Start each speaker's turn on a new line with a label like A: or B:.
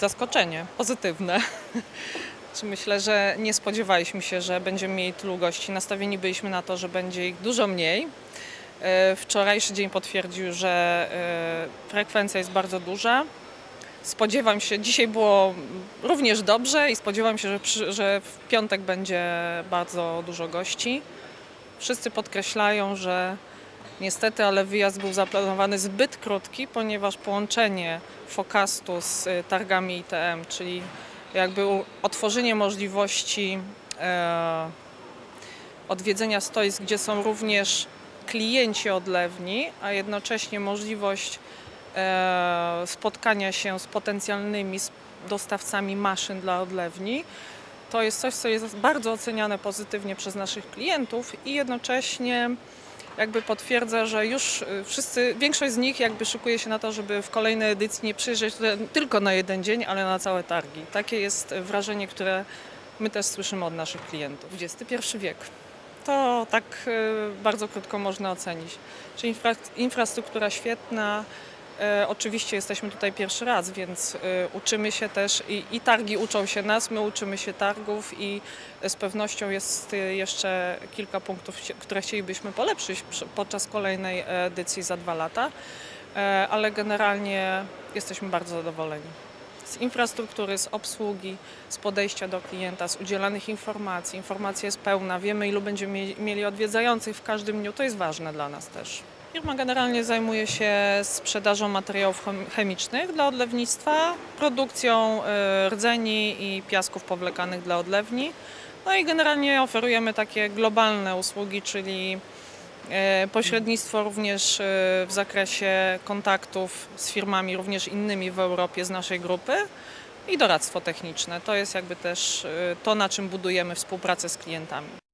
A: zaskoczenie, pozytywne. Myślę, że nie spodziewaliśmy się, że będziemy mieli tylu gości. Nastawieni byliśmy na to, że będzie ich dużo mniej. E, Wczorajszy dzień potwierdził, że e, frekwencja jest bardzo duża. Spodziewam się, dzisiaj było również dobrze i spodziewam się, że, przy, że w piątek będzie bardzo dużo gości. Wszyscy podkreślają, że niestety, ale wyjazd był zaplanowany zbyt krótki, ponieważ połączenie Focastu z y, targami ITM, czyli jakby otworzenie możliwości e, odwiedzenia stoisk, gdzie są również klienci odlewni, a jednocześnie możliwość e, spotkania się z potencjalnymi dostawcami maszyn dla odlewni. To jest coś, co jest bardzo oceniane pozytywnie przez naszych klientów i jednocześnie jakby potwierdza, że już y, wszyscy, większość z nich jakby szykuje się na to, żeby w kolejnej edycji nie przyjeżdżać tylko na jeden dzień, ale na całe targi. Takie jest wrażenie, które my też słyszymy od naszych klientów. XXI wiek. To tak y, bardzo krótko można ocenić. Czyli infra, infrastruktura świetna. E, oczywiście jesteśmy tutaj pierwszy raz, więc y, uczymy się też i, i targi uczą się nas, my uczymy się targów i z pewnością jest jeszcze kilka punktów, które chcielibyśmy polepszyć podczas kolejnej edycji za dwa lata, E, ale generalnie jesteśmy bardzo zadowoleni. Z infrastruktury, z obsługi, z podejścia do klienta, z udzielanych informacji. Informacja jest pełna, wiemy ilu będziemy mie- mieli odwiedzających w każdym dniu, to jest ważne dla nas też. Firma generalnie zajmuje się sprzedażą materiałów chem- chemicznych dla odlewnictwa, produkcją e, rdzeni i piasków powlekanych dla odlewni. No i generalnie oferujemy takie globalne usługi, czyli e, pośrednictwo również e, w zakresie kontaktów z firmami również innymi w Europie z naszej grupy i doradztwo techniczne. To jest jakby też to, na czym budujemy współpracę z klientami.